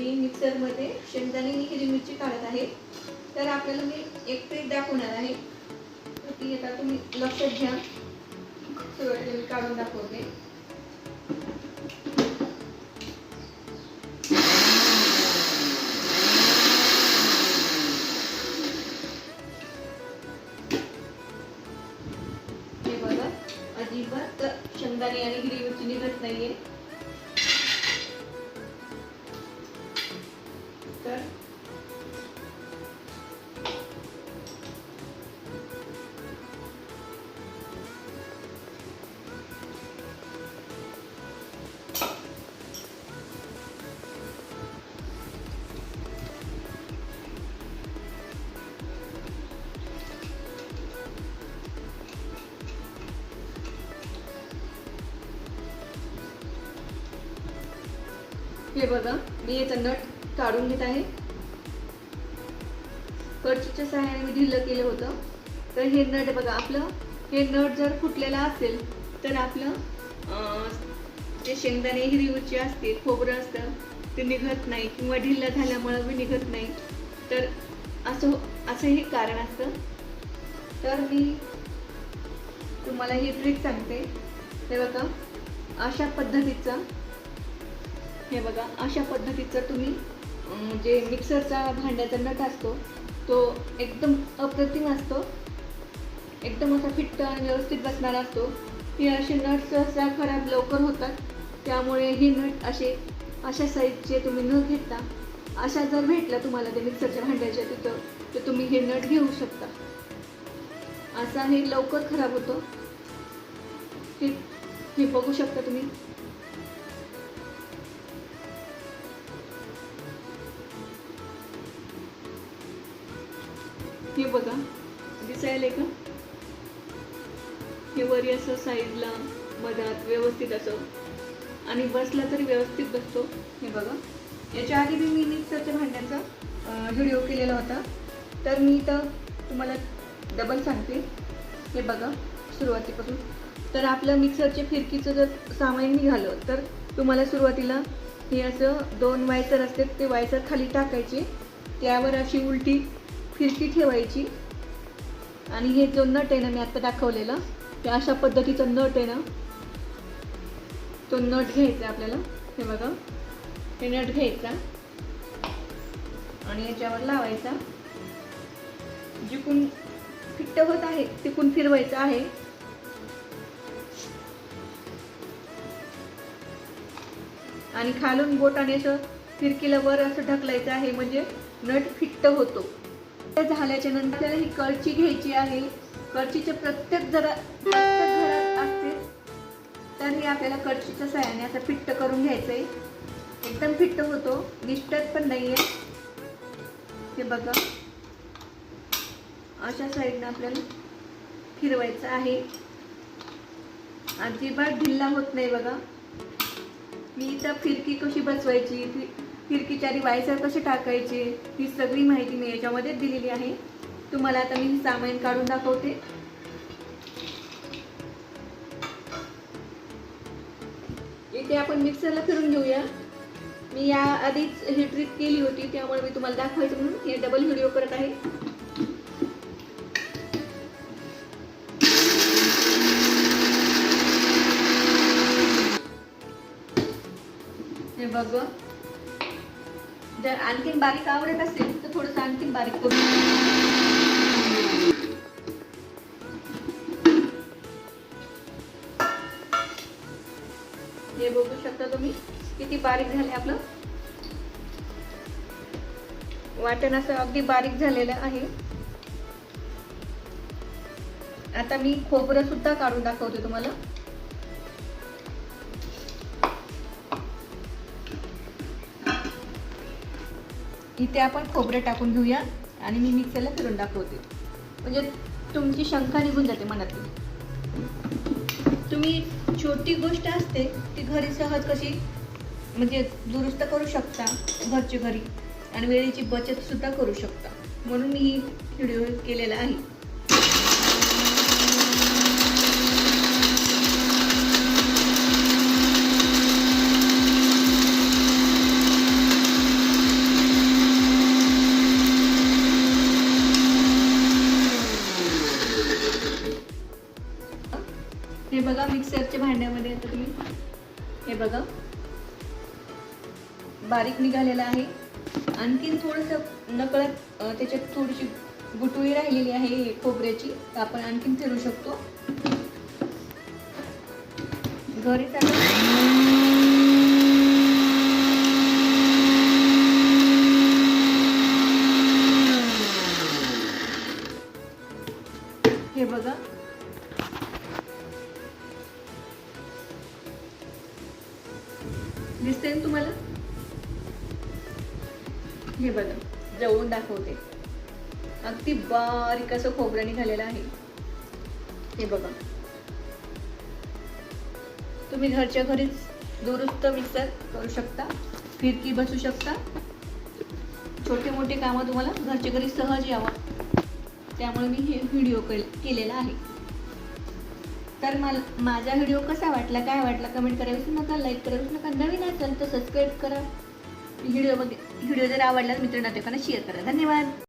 मी मिक्सरमध्ये शेंगदाणे आणि हिरवी मिरची काढत आहे. तर आपल्याला मी एक ट्रिक दाखवणार आहे. ती आता तुम्ही लक्षात घ्या. सुरुवातीला मी काढून दाखवते. हे बघा अजिबात शेंगदाणे आणि हिरवी मिरची निघत नाहीये. तर हे बघा मी याचं नट काढून घेत आहे. कडचीच्या सहाय्याने मी ढिल्लं केलं होतं. तर हे नट बघा आपलं हे नट जर फुटलेलं असेल तर आपलं जे शेंगदाणे हिरवी असते खोबरं असतं ते निघत नाही किंवा ढिल्लं झाल्यामुळं मी निघत नाही. तर असं असं हे कारण असतं. तर मी तुम्हाला ही ट्रिक सांगते. हे बघा अशा पद्धतीचा हे बघा अशा पद्धतीचा तुम्ही जे मिक्सरचा भांड्याचा नट असतो तो एकदम अप्रतिम असतो. एकदम असा फिट्ट आणि व्यवस्थित बसणारा असतो. हे असे नट सहसा खराब लवकर होतात. त्यामुळे हे नट असे अशा साईजचे तुम्ही न घेता अशा जर भेटला तुम्हाला ते मिक्सरच्या भांड्याच्या तिथं तर तुम्ही हे नट घेऊ शकता. असा हे लवकर खराब होतो. हे हे बघू शकता तुम्ही. हे बघा दिसायला का? हे वरी असं साईडला मधात व्यवस्थित असं. आणि बसला तरी व्यवस्थित बसतो. हे बघा. याच्या आधी बी मी मिक्सरच्या भांड्याचा व्हिडिओ केलेला होता. तर मी इथं तुम्हाला डबल सांगते. हे बघा सुरुवातीपासून. तर आपलं मिक्सरचे फिरकीचं जर सामान निघालं तर तुम्हाला सुरुवातीला हे असं दोन वायसर असतात ते वायसर खाली टाकायचे. त्यावर अशी उलटी फिरकी ठेवायची. आणि हे जो नट आहे ना मी आत्ता दाखवलेला ते अशा पद्धतीचा नट आहे ना तो नट घ्यायचा आपल्याला. हे बघा हे नट घ्यायचा. आणि याच्यावर लावायचा. जिकून फिट्ट होत आहे तिकून फिरवायचं आहे. आणि खालून बोटाने असं फिरकीला वर असं ढकलायचं आहे म्हणजे नट फिट्ट होतो. ते झाल्याच्यानंतर आपल्याला ही कळची घ्यायची आहे. कळचीच्या प्रत्येक जरा प्रत्येक घरात असते. तर हे आपल्याला कळचीच्या सहाय्याने असं फिट्ट करून घ्यायचं आहे एकदम फिट्ट होतो. निष्ठत पण नाही आहे हे बघा. अशा साईडनं आपल्याला फिरवायचं आहे. अजिबात ढिल्ला होत नाही बघा. मी तर फिरकी कशी बसवायची? खिडकीच्या रिवायसर आधी वायसर कसे टाकायचे ही सगळी माहिती मी याच्यामध्ये दिलेली आहे. तुम्हाला आता मी सामान काढून दाखवते. इथे आपण मिक्सरला फिरून घेऊया. मी या आधीच ही ट्रिक केली होती त्यामुळे मी तुम्हाला दाखवायचं म्हणून हे डबल व्हिडिओ करत आहे. हे बघ जर आणखीन बारीक आवडत असेल तर थोडस आणखीन बारीक करू हे बघू शकता तुम्ही किती बारीक झाले आपलं. वाटण असं अगदी बारीक झालेलं आहे. आता मी खोबरं सुद्धा काढून दाखवते तुम्हाला. इथे आपण खोबरं टाकून घेऊया आणि मी मिक्सरला फिरून दाखवते. म्हणजे तुमची शंका निघून जाते मनातली. तुम्ही छोटी गोष्ट असते ती घरी सहज कशी म्हणजे दुरुस्त करू शकता घरच्या घरी आणि वेळेची बचत सुद्धा करू शकता. म्हणून मी ही व्हिडिओ केलेला आहे. हे बघा मिक्सरच्या भांड्यामध्ये आता तुम्ही हे बघा. बारीक निघालेलं आहे. आणखीन थोडंसं नकळत त्याच्यात थोडीशी गुटुळी राहिलेली आहे खोबऱ्याची. तर आपण आणखीन फिरू शकतो. घरी चालू दिसते ना तुम्हाला? हे बघा जवळून दाखवते. अगदी बारीक असं खोबरं निघालेलं आहे. हे बघा. तुम्ही घरच्या घरीच दुरुस्त मिक्सर करू शकता फिरकी बसू शकता. छोटे मोठे कामं तुम्हाला घरच्या घरी सहज यावं. त्यामुळे मी हे व्हिडिओ केलेला आहे. तर मला माझा व्हिडिओ कसा वाटला काय वाटला कमेंट करायला विसरू नका लाईक करायला विसरू नका नवीन असेल तर सबस्क्राईब करा. व्हिडिओ बघ व्हिडिओ जर आवडला तर नातेकांना शेअर करा. धन्यवाद!